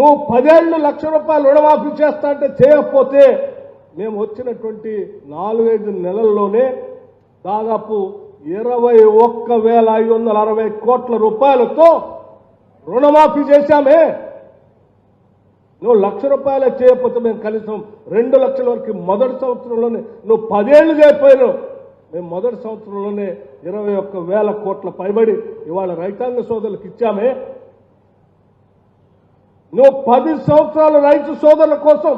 నువ్వు పదేళ్ళు లక్ష రూపాయలు రుణమాఫీ చేస్తా అంటే చేయకపోతే మేము వచ్చినటువంటి నాలుగైదు నెలల్లోనే దాదాపు ఇరవై ఒక్క వేల ఐదు వందల అరవై కోట్ల రూపాయలతో రుణమాఫీ చేశామే. నువ్వు లక్ష రూపాయలు చేయకపోతే మేము కనీసం రెండు లక్షల వరకు మొదటి సంవత్సరంలోనే నువ్వు పదేళ్ళు చేయకపోయినావు మేము మొదటి సంవత్సరంలోనే ఇరవై ఒక్క వేల కోట్ల పైబడి ఇవాళ రైతాంగ సోదరులకు ఇచ్చామే. నువ్వు పది సంవత్సరాల రైతు సోదరుల కోసం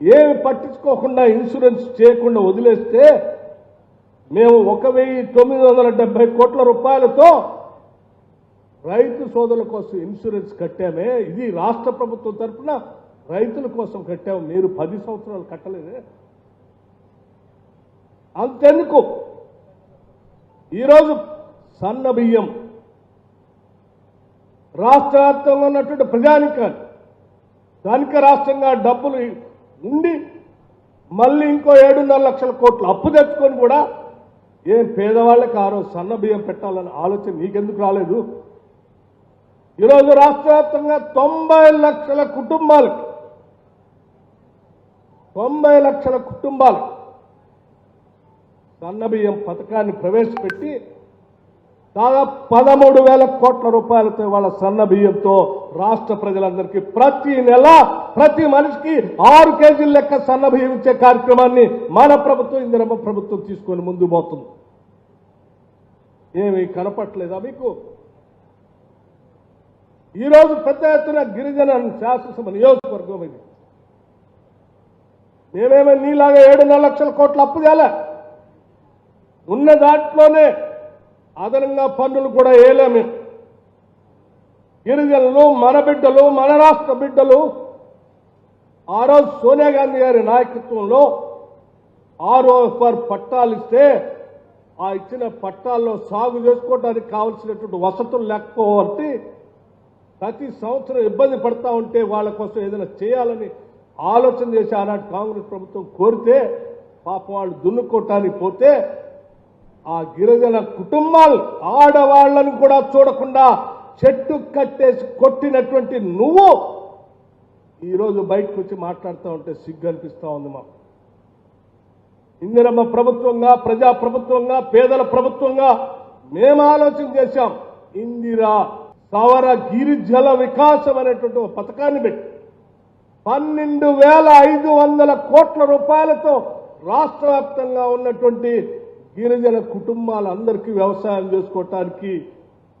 ఏమి పట్టించుకోకుండా ఇన్సూరెన్స్ చేయకుండా వదిలేస్తే మేము ఒక వెయ్యి తొమ్మిది వందల డెబ్బై కోట్ల రూపాయలతో రైతు సోదరుల కోసం ఇన్సూరెన్స్ కట్టామే. ఇది రాష్ట్ర ప్రభుత్వం తరఫున రైతుల కోసం కట్టాము. మీరు పది సంవత్సరాలు కట్టలేదే. అంతెందుకు? ఈరోజు సన్న బియ్యం రాష్ట్ర వ్యాప్తంగా ఉన్నటువంటి ప్రజానికాలు. ధనిక రాష్ట్రంగా డబ్బులు ఉండి మళ్ళీ ఇంకో ఏడున్నర లక్షల కోట్లు అప్పు తెచ్చుకొని కూడా ఏం పేదవాళ్ళకి ఆ రోజు సన్న బియ్యం పెట్టాలనే ఆలోచన నీకెందుకు రాలేదు? ఈరోజు రాష్ట్ర వ్యాప్తంగా తొంభై లక్షల కుటుంబాలకు తొంభై లక్షల కుటుంబాలకు సన్న బియ్యం పథకాన్ని ప్రవేశపెట్టి దాదాపు పదమూడు వేల కోట్ల రూపాయలతో వాళ్ళ సన్న బియ్యంతో రాష్ట్ర ప్రజలందరికీ ప్రతి నెల ప్రతి మనిషికి ఆరు కేజీల లెక్క సన్న బియ్యం ఇచ్చే కార్యక్రమాన్ని మన ప్రభుత్వం ఇందిరమ్మ ప్రభుత్వం తీసుకొని ముందు పోతుంది. ఏమి కనపట్లేదా మీకు? ఈరోజు పెద్ద ఎత్తున గిరిజన శాసనసభ నియోజకవర్గం ఇది. మేమేమో నీలాగా ఏడున్నర లక్షల కోట్ల అప్పు చేయాలి ఉన్న దాంట్లోనే అదనంగా పన్నులు కూడా వేయలేము. గిరిజనులు మన బిడ్డలు మన రాష్ట్ర బిడ్డలు ఆ రోజు సోనియా గాంధీ గారి నాయకత్వంలో ఆర్ఓఎఫ్ఆర్ పట్టాలు ఇస్తే ఆ ఇచ్చిన పట్టాల్లో సాగు చేసుకోవడానికి కావలసినటువంటి వసతులు లేకపోతే ప్రతి సంవత్సరం ఇబ్బంది పడతా ఉంటే వాళ్ళ కోసం ఏదైనా చేయాలని ఆలోచన చేసి ఆనాటి కాంగ్రెస్ ప్రభుత్వం కోరితే పాపం వాళ్ళు దున్నుకోవటానికి పోతే ఆ గిరిజన కుటుంబాలు ఆడవాళ్ళను కూడా చూడకుండా చెట్టు కట్టేసి కొట్టినటువంటి నువ్వు ఈరోజు బయటకు వచ్చి మాట్లాడుతూ ఉంటే సిగ్గు అనిపిస్తూ ఉంది మాకు. ఇందిరమ్మ ప్రభుత్వంగా ప్రజా ప్రభుత్వంగా పేదల ప్రభుత్వంగా మేము ఆలోచన చేశాం. ఇందిరా సవర గిరిజల వికాసం అనేటువంటి ఒక పథకాన్ని పెట్టి పన్నెండు వేల ఐదు వందల కోట్ల రూపాయలతో రాష్ట్ర వ్యాప్తంగా ఉన్నటువంటి గిరిజన కుటుంబాలందరికీ వ్యవసాయం చేసుకోవటానికి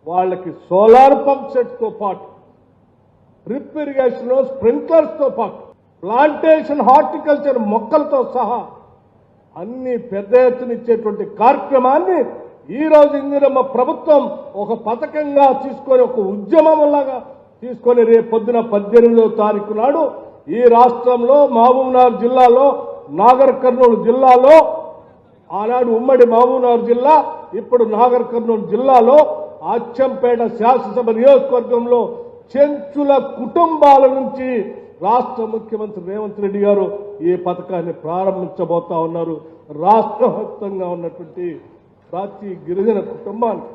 వాళ్ళకి సోలార్ పంప్ సెట్తో పాటు డ్రిప్ ఇరిగేషన్ స్ప్రింక్లర్స్తో పాటు ప్లాంటేషన్ హార్టికల్చర్ మొక్కలతో సహా అన్ని పెద్ద ఎత్తున ఇచ్చేటువంటి కార్యక్రమాన్ని ఈ రోజు ఇందిరమ్మ ప్రభుత్వం ఒక పథకంగా తీసుకొని ఒక ఉద్యమంలాగా తీసుకొని రేపు పొద్దున పద్దెనిమిదవ తారీఖు నాడు ఈ రాష్ట్రంలో మహబూబ్నగర్ జిల్లాలో నాగర్ కర్నూలు జిల్లాలో ఆనాడు ఉమ్మడి మహబూబ్నగర్ జిల్లా ఇప్పుడు నాగర్ కర్నూలు జిల్లాలో అచ్చంపేట శాసనసభ నియోజకవర్గంలో చెంచుల కుటుంబాల నుంచి రాష్ట్ర ముఖ్యమంత్రి రేవంత్ రెడ్డి గారు ఈ పథకాన్ని ప్రారంభించబోతా ఉన్నారు. రాష్ట్ర వ్యాప్తంగా ఉన్నటువంటి ప్రతి గిరిజన కుటుంబానికి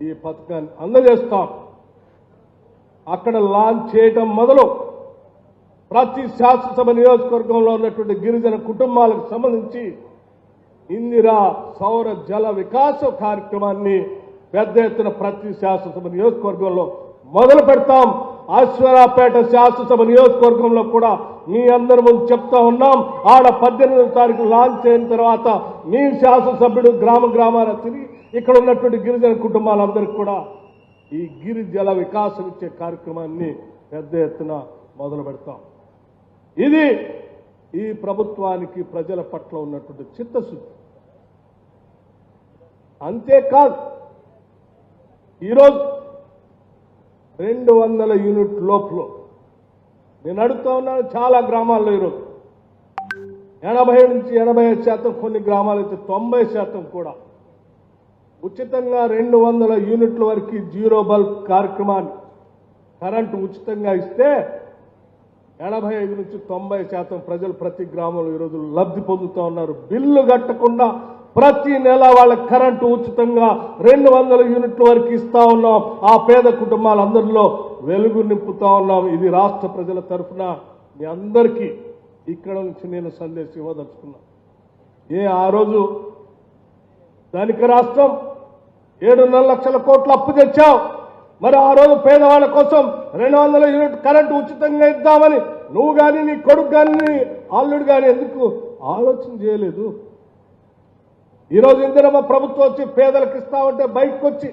ఈ పథకాన్ని అందజేస్తాం. అక్కడ లాంచ్ చేయటం మొదలు ప్రతి శాసనసభ నియోజకవర్గంలో ఉన్నటువంటి గిరిజన కుటుంబాలకు సంబంధించి ఇందిరా సౌర జల వికాస కార్యక్రమాన్ని పెద్ద ఎత్తున ప్రతి శాసనసభ నియోజకవర్గంలో మొదలు పెడతాం. అశ్వరాపేట శాసనసభ నియోజకవర్గంలో కూడా మీ అందరి ముందు చెప్తా ఉన్నాం. ఆడ పద్దెనిమిది తారీఖు లాంచ్ అయిన తర్వాత మీ శాసనసభ్యుడు గ్రామ గ్రామాల తిరిగి ఇక్కడ ఉన్నటువంటి గిరిజన కుటుంబాలందరికీ కూడా ఈ గిరిజల వికాసం ఇచ్చే కార్యక్రమాన్ని పెద్ద ఎత్తున మొదలు పెడతాం. ఇది ఈ ప్రభుత్వానికి ప్రజల పట్ల ఉన్నటువంటి చిత్తశుద్ధి. అంతేకాదు ఈరోజు రెండు వందల యూనిట్ లోపల నేను అడుగుతా ఉన్నాను చాలా గ్రామాల్లో ఈరోజు. ఎనభై నుంచి ఎనభై ఐదు శాతం కొన్ని గ్రామాలు అయితే తొంభై శాతం కూడా. ఉచితంగా రెండు వందల యూనిట్ల వరకు జీరో బల్బ్ కార్యక్రమాన్ని కరెంటు ఉచితంగా ఇస్తే ఎనభై ఐదు నుంచి తొంభై శాతం ప్రజలు ప్రతి గ్రామంలో ఈరోజు లబ్ధి పొందుతూ ఉన్నారు. బిల్లు కట్టకుండా ప్రతి నెల వాళ్ళ కరెంటు ఉచితంగా రెండు వందల యూనిట్ల వరకు ఇస్తా ఉన్నాం. ఆ పేద కుటుంబాలందరిలో వెలుగు నింపుతా ఉన్నాం. ఇది రాష్ట్ర ప్రజల తరఫున మీ అందరికీ ఇక్కడ నుంచి నేను సందేశం ఇవ్వదలుచుకున్నా. ఏ ఆ రోజు ధనిక రాష్ట్రం ఏడున్నర లక్షల కోట్లు అప్పు తెచ్చావు మరి ఆ రోజు పేదవాళ్ళ కోసం రెండు వందల యూనిట్ కరెంటు ఉచితంగా ఇద్దామని నువ్వు కానీ నీ కొడుకు కానీ అల్లుడు కానీ ఎందుకు ఆలోచన చేయలేదు? ఈరోజు ఇందిరమ్మ ప్రభుత్వం వచ్చి పేదలకు ఇస్తామంటే బయటకు వచ్చి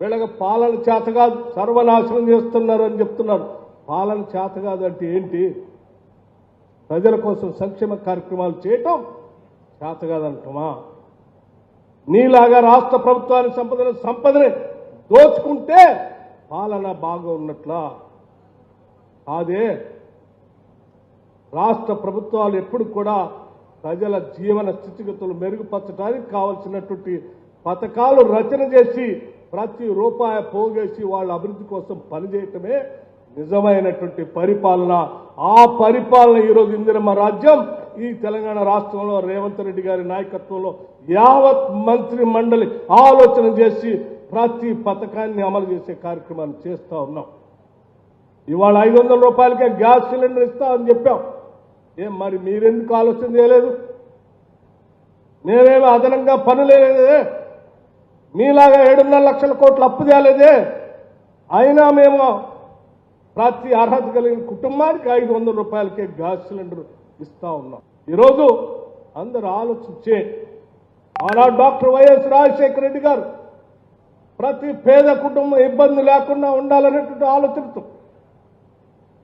వీళ్ళకి పాలన చేత కాదు సర్వనాశనం చేస్తున్నారు అని చెప్తున్నారు. పాలన చేత కాదు అంటే ఏంటి? ప్రజల కోసం సంక్షేమ కార్యక్రమాలు చేయటం చేత కాదంటమా? నీలాగా రాష్ట్ర ప్రభుత్వాన్ని సంపదన సంపదని దోచుకుంటే పాలన బాగా ఉన్నట్లా కాదే రాష్ట్ర ప్రభుత్వాలు ఎప్పుడు కూడా ప్రజల జీవన స్థితిగతులు మెరుగుపరచడానికి కావలసినటువంటి పథకాలు రచన చేసి ప్రతి రూపాయి పోగేసి వాళ్ళ అభివృద్ధి కోసం పనిచేయటమే నిజమైనటువంటి పరిపాలన. ఆ పరిపాలన ఈరోజు ఇందిరమ్మ రాజ్యం ఈ తెలంగాణ రాష్ట్రంలో రేవంత్ రెడ్డి గారి నాయకత్వంలో యావత్ మంత్రి మండలి ఆలోచన చేసి ప్రతి పథకాన్ని అమలు చేసే కార్యక్రమాన్ని చేస్తూ ఉన్నాం. ఇవాళ ఐదు వందల రూపాయలకే గ్యాస్ సిలిండర్ ఇస్తామని చెప్పాం. ఏం మరి మీరెందుకు ఆలోచన చేయలేదు? మేమేమి అదనంగా పనులేదే మీలాగా ఏడున్నర లక్షల కోట్లు అప్పు చేయలేదే అయినా మేము ప్రతి అర్హత కలిగిన కుటుంబానికి ఐదు వందల రూపాయలకే గ్యాస్ సిలిండర్ ఇస్తా ఉన్నాం. ఈరోజు అందరు ఆలోచించే ఆనాడు డాక్టర్ వైఎస్ రాజశేఖర రెడ్డి గారు ప్రతి పేద కుటుంబం ఇబ్బంది లేకుండా ఉండాలనేటువంటి ఆలోచనతో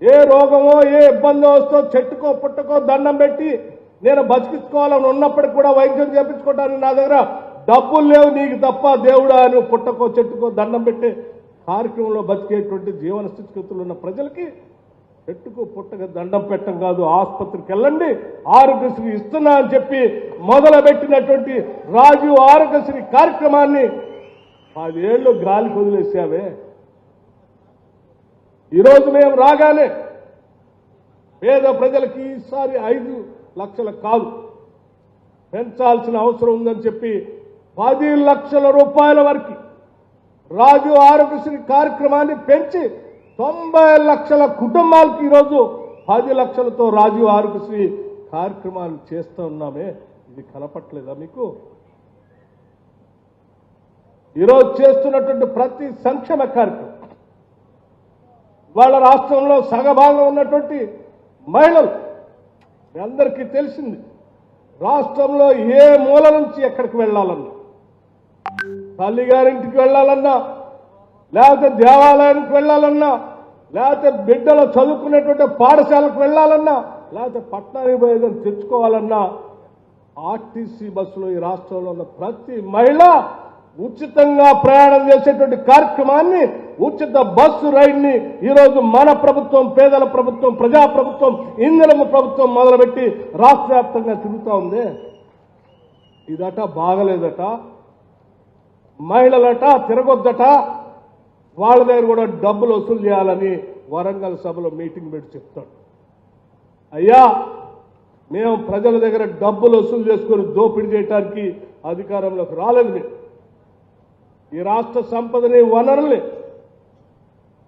ఏ రోగమో ఏ ఇబ్బందో వస్తో చెట్టుకో పుట్టకో దండం పెట్టి నేను బతికించుకోవాలని ఉన్నప్పటికి కూడా వైద్యం చేపించుకోవడానికి నా దగ్గర. డబ్బులు లేవు నీకు తప్ప దేవుడా అని పుట్టకో చెట్టుకో దండం పెట్టే కార్యక్రమంలో బతికేటువంటి జీవన స్థితిగతులు ఉన్న ప్రజలకి చెట్టుకు పుట్టక దండం పెట్టం కాదు ఆసుపత్రికి వెళ్ళండి ఆరోగ్యశ్రీ ఇస్తున్నా అని చెప్పి మొదలుపెట్టినటువంటి రాజు ఆరోగ్యశ్రీ కార్యక్రమాన్ని పదేళ్ళు గాలి వదిలేసావే. ఈరోజు మేము రాగానే పేద ప్రజలకి ఈసారి ఐదు లక్షల కాదు. పెంచాల్సిన అవసరం ఉందని చెప్పి పది లక్షల రూపాయల వరకు రాజు ఆరోగ్యశ్రీ కార్యక్రమాన్ని పెంచి తొంభై లక్షల కుటుంబాలకి ఈరోజు పది లక్షలతో రాజు ఆరోగ్యశ్రీ కార్యక్రమాన్ని చేస్తూ ఉన్నామే. ఇది కనపట్లేదా మీకు? ఈరోజు చేస్తున్నటువంటి ప్రతి సంక్షేమ కార్యక్రమం వాళ్ళ రాష్ట్రంలో సగభాగం ఉన్నటువంటి మహిళలు. అందరికీ తెలిసింది రాష్ట్రంలో ఏ మూల నుంచి ఎక్కడికి వెళ్ళాలన్నా తల్లిగారింటికి వెళ్ళాలన్నా లేకపోతే దేవాలయానికి వెళ్ళాలన్నా లేకపోతే బిడ్డలు చదువుకునేటువంటి పాఠశాలకు వెళ్ళాలన్నా లేకపోతే పట్టణానికి పోయేదని తెచ్చుకోవాలన్నా ఆర్టీసీ బస్సులో ఈ రాష్ట్రంలో ఉన్న ప్రతి మహిళ ఉచితంగా ప్రయాణం చేసేటువంటి కార్యక్రమాన్ని ఉచిత బస్సు రైడ్ని ఈరోజు మన ప్రభుత్వం పేదల ప్రభుత్వం ప్రజా ప్రభుత్వం ఇంధనము ప్రభుత్వం మొదలుపెట్టి రాష్ట్ర వ్యాప్తంగా తిరుగుతూ ఉంది. ఇదట బాగలేదట. మహిళలట తిరగొద్దట. వాళ్ళ దగ్గర కూడా డబ్బులు వసూలు చేయాలని వరంగల్ సభలో మీటింగ్ పెట్టి చెప్తాడు. అయ్యా మేము ప్రజల దగ్గర డబ్బులు వసూలు చేసుకొని దోపిడీ చేయడానికి అధికారంలోకి రాలేదు. ఈ రాష్ట్ర సంపదని వనరుల్ని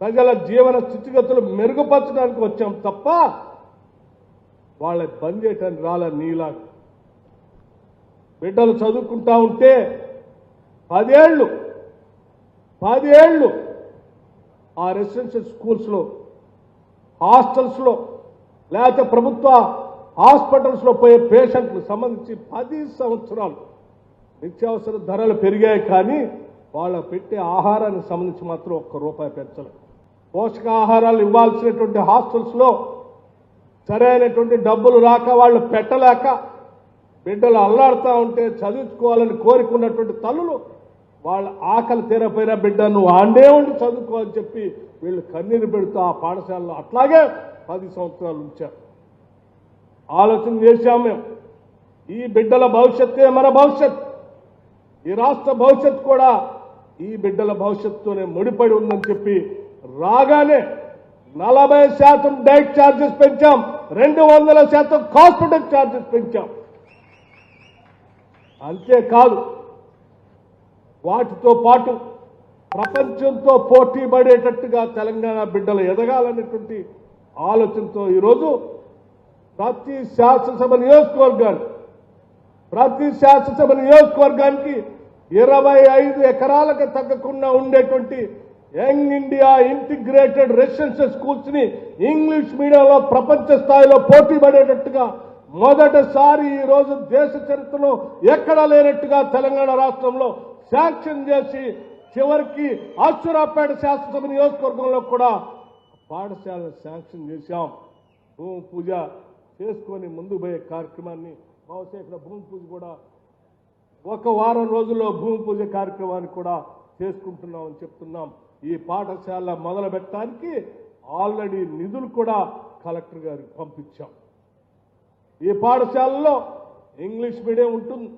ప్రజల జీవన స్థితిగతులు మెరుగుపరచడానికి వచ్చాం తప్ప వాళ్ళ బంద్ చేయటానికి రాలే నీలా. బిడ్డలు చదువుకుంటా ఉంటే పదేళ్ళు పదేళ్ళు ఆ రెసిడెన్షియల్ స్కూల్స్లో హాస్టల్స్లో లేకపోతే ప్రభుత్వ హాస్పిటల్స్లో పోయే పేషెంట్లు సంబంధించి పది సంవత్సరాలు నిత్యావసర ధరలు పెరిగాయి కానీ వాళ్ళ పెట్టే ఆహారానికి సంబంధించి మాత్రం ఒక్క రూపాయి పెంచలేదు. పోషకాహారాలు ఇవ్వాల్సినటువంటి హాస్టల్స్లో సరైనటువంటి డబ్బులు రాక వాళ్ళు పెట్టలేక బిడ్డలు అల్లాడుతూ ఉంటే చదువుకోవాలని కోరుకున్నటువంటి తల్లులు వాళ్ళ ఆకలి తీరపోయిన బిడ్డ నువ్వు ఆండే ఉండి చదువుకోవాలని చెప్పి వీళ్ళు కన్నీరు పెడుతూ ఆ పాఠశాలలో అట్లాగే పది సంవత్సరాలు ఉంచారు. ఆలోచన చేశాం మేము. ఈ బిడ్డల భవిష్యత్తే మన భవిష్యత్. ఈ రాష్ట్ర భవిష్యత్ కూడా ఈ బిడ్డల భవిష్యత్తుతోనే ముడిపడి ఉందని చెప్పి రాగానే నలభై శాతం డైట్ ఛార్జెస్ పెంచాం. రెండు వందల శాతం కాస్మెటిక్ ఛార్జెస్ పెంచాం. అంతేకాదు వాటితో పాటు ప్రపంచంతో పోటీ పడేటట్టుగా తెలంగాణ బిడ్డలు ఎదగాలనేటువంటి ఆలోచనతో ఈరోజు ప్రతి శాసనసభ నియోజకవర్గాన్ని ప్రతి శాసనసభ నియోజకవర్గానికి ఇరవై ఐదు ఎకరాలకు తగ్గకుండా ఉండేటువంటి యంగ్ ఇండియా ఇంటిగ్రేటెడ్ రెసిడెన్షియల్ స్కూల్స్ని ఇంగ్లీష్ మీడియంలో ప్రపంచ స్థాయిలో పోటీ పడేటట్టుగా మొదటిసారి ఈ రోజు దేశ చరిత్రలో ఎక్కడా లేనట్టుగా తెలంగాణ రాష్ట్రంలో శాంక్షన్ చేసి చివరికి అచ్చురాపేట శాసనసభ నియోజకవర్గంలో కూడా పాఠశాలను శాంక్షన్ చేశాం. భూమి పూజ చేసుకొని ముందు పోయే కార్యక్రమాన్ని బహుశా ఇక్కడ భూమి పూజ కూడా ఒక వారం రోజుల్లో భూమి పూజ కార్యక్రమాన్ని కూడా చేసుకుంటున్నామని చెప్తున్నాం. ఈ పాఠశాల మొదలు పెట్టడానికి ఆల్రెడీ నిధులు కూడా కలెక్టర్ గారికి పంపించాం. ఈ పాఠశాలలో ఇంగ్లీష్ మీడియం ఉంటుంది.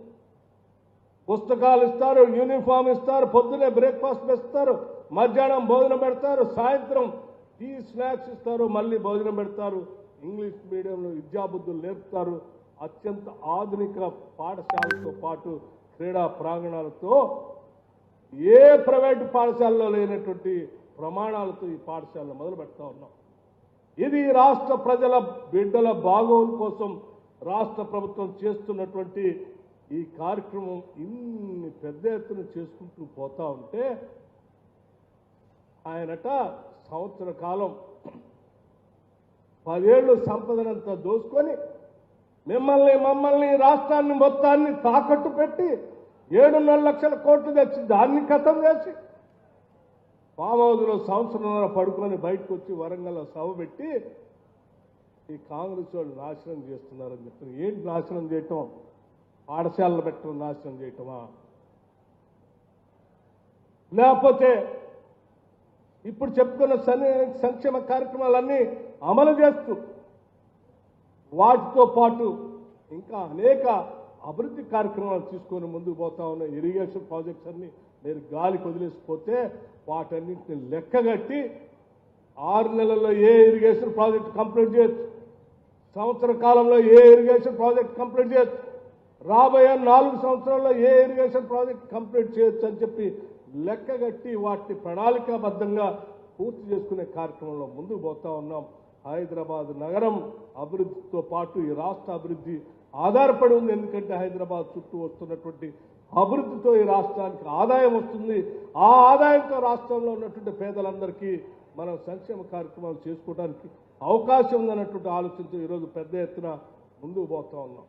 పుస్తకాలు ఇస్తారు యూనిఫామ్ ఇస్తారు పొద్దునే బ్రేక్ఫాస్ట్ ఇస్తారు మధ్యాహ్నం భోజనం పెడతారు సాయంత్రం టీ స్నాక్స్ ఇస్తారు మళ్ళీ భోజనం పెడతారు. ఇంగ్లీష్ మీడియంలో విద్యాబుద్ధులు నేర్పుతారు అత్యంత ఆధునిక పాఠశాలతో పాటు క్రీడా ప్రాంగణాలతో ఏ ప్రైవేటు పాఠశాలలో లేనటువంటి ప్రమాణాలతో ఈ పాఠశాలను మొదలు పెడతా ఉన్నాం. ఇది రాష్ట్ర ప్రజల బిడ్డల బాగోలు కోసం రాష్ట్ర ప్రభుత్వం చేస్తున్నటువంటి ఈ కార్యక్రమం ఇన్ని పెద్ద ఎత్తున చేసుకుంటూ పోతా ఉంటే ఆయనట సంవత్సర కాలం పదేళ్ళు సంపదనంతా దోసుకొని మిమ్మల్ని మమ్మల్ని రాష్ట్రాన్ని మొత్తాన్ని తాకట్టు పెట్టి ఏడున్నర లక్షల కోట్లు తెచ్చి దాన్ని కథం చేసి ఫామ్ హౌస్లో సంవత్సరంన్నర పడుకొని బయటకు వచ్చి వరంగల్లో సభ పెట్టి ఈ కాంగ్రెస్ వాళ్ళు నాశనం చేస్తున్నారని చెప్తున్నారు. ఏంటి నాశనం చేయటం? పాఠశాలలు పెట్టడం నాశనం చేయటమా? లేకపోతే ఇప్పుడు చెప్పుకున్న సన్ని సంక్షేమ కార్యక్రమాలన్నీ అమలు చేస్తూ వాటితో పాటు ఇంకా అనేక అభివృద్ధి కార్యక్రమాలు తీసుకొని ముందుకు పోతా ఉన్న ఇరిగేషన్ ప్రాజెక్ట్స్ అన్ని మీరు గాలికి వదిలేసిపోతే వాటన్నింటిని లెక్కగట్టి ఆరు నెలల్లో ఏ ఇరిగేషన్ ప్రాజెక్ట్ కంప్లీట్ చేయొచ్చు? సంవత్సర కాలంలో ఏ ఇరిగేషన్ ప్రాజెక్ట్ కంప్లీట్ చేయొచ్చు? రాబోయే నాలుగు సంవత్సరాల్లో ఏ ఇరిగేషన్ ప్రాజెక్ట్ కంప్లీట్ చేయొచ్చు అని చెప్పి లెక్కగట్టి వాటిని ప్రణాళికాబద్ధంగా పూర్తి చేసుకునే కార్యక్రమంలో ముందుకు పోతా ఉన్నాం. హైదరాబాద్ నగరం అభివృద్ధితో పాటు ఈ రాష్ట్ర అభివృద్ధి ఆధారపడి ఉంది. ఎందుకంటే హైదరాబాద్ చుట్టూ వస్తున్నటువంటి అభివృద్ధితో ఈ రాష్ట్రానికి ఆదాయం వస్తుంది. ఆ ఆదాయంతో రాష్ట్రంలో ఉన్నటువంటి పేదలందరికీ మనం సంక్షేమ కార్యక్రమాలు చేసుకోవడానికి అవకాశం ఉందన్నటువంటి ఆలోచనతో ఈరోజు పెద్ద ఎత్తున ముందుకు పోతా ఉన్నాం.